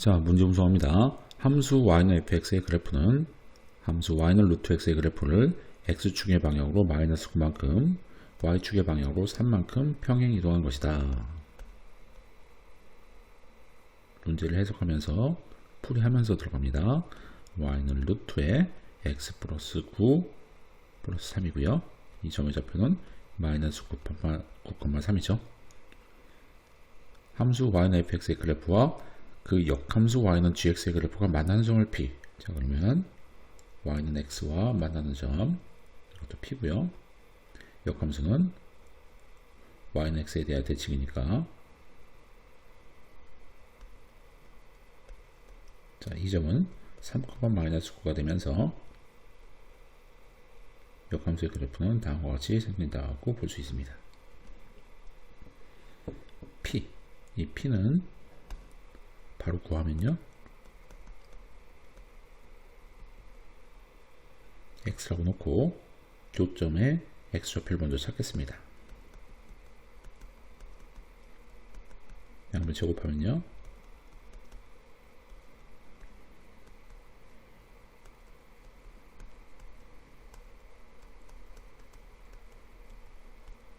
자, 문제 분석합니다. 함수 y는 fx의 그래프는 함수 y는 루트 x의 그래프를 x축의 방향으로 마이너스 9만큼, y축의 방향으로 3만큼 평행 이동한 것이다. 문제를 해석하면서 풀이하면서 들어갑니다. y는 루트에 x 플러스 9 플러스 3이고요. 이 점의 좌표는 마이너스 9,3이죠. 함수 y는 fx의 그래프와 그 역함수 y는 gx의 그래프가 만나는 점을 p. 자 그러면 y는 x와 만나는 점 이것도 p고요. 역함수는 y는 x에 대한 대칭이니까 자, 이 점은 3, 마이너스 9가 되면서 역함수의 그래프는 다음과 같이 생긴다고 볼 수 있습니다. p 이 p는 바로 구하면요. x라고 놓고 교점에 x좌표를 먼저 찾겠습니다. 양변 제곱하면요.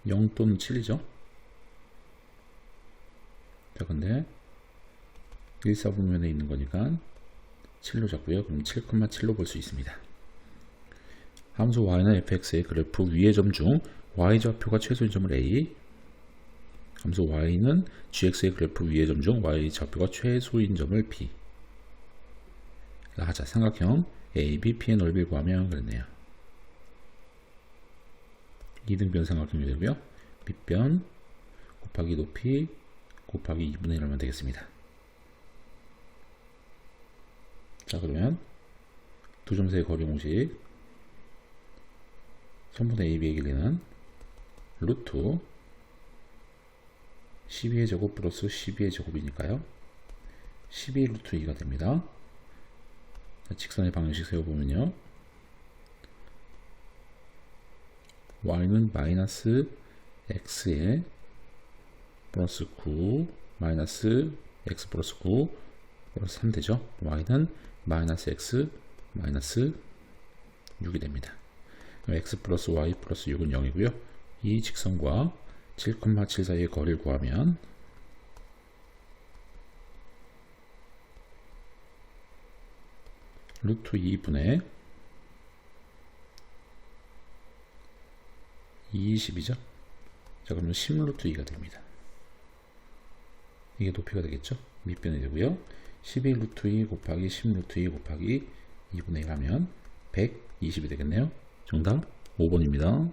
영 또는 7이죠. 자, 근데 1, 4분면에 있는 거니까 7로 잡고요. 그럼 7,7로 볼 수 있습니다. 함수 y는 fx의 그래프 위의 점 중 y좌표가 최소인 점을 a 함수 y는 gx의 그래프 위의 점 중 y좌표가 최소인 점을 b 하자 삼각형 ABP의 넓이를 구하면 그랬네요. 2등변 삼각형이 되고요. 밑변 곱하기 높이 곱하기 2분의 1 하면 되겠습니다. 자 그러면 두점 사이 거리 공식 선분의 AB의 길이는 루트 12의 제곱 플러스 12의 제곱이니까요. 12 루트 2가 됩니다. 직선의 방정식 세워보면요. y는 마이너스 x에 플러스 9 마이너스 x 플러스 9 플러스 3 되죠. y는 마이너스 x 마이너스 6이 됩니다. x 플러스 y 플러스 6은 0이고요. 이 직선과 7,7 사이의 거리를 구하면 루트 2분의 20이죠. 자, 그러면 10루트 2가 됩니다. 이게 높이가 되겠죠? 밑변이 되고요. 11 루트 2 곱하기 10 루트 2 곱하기 2분의 1 하면 120이 되겠네요. 정답 5번입니다.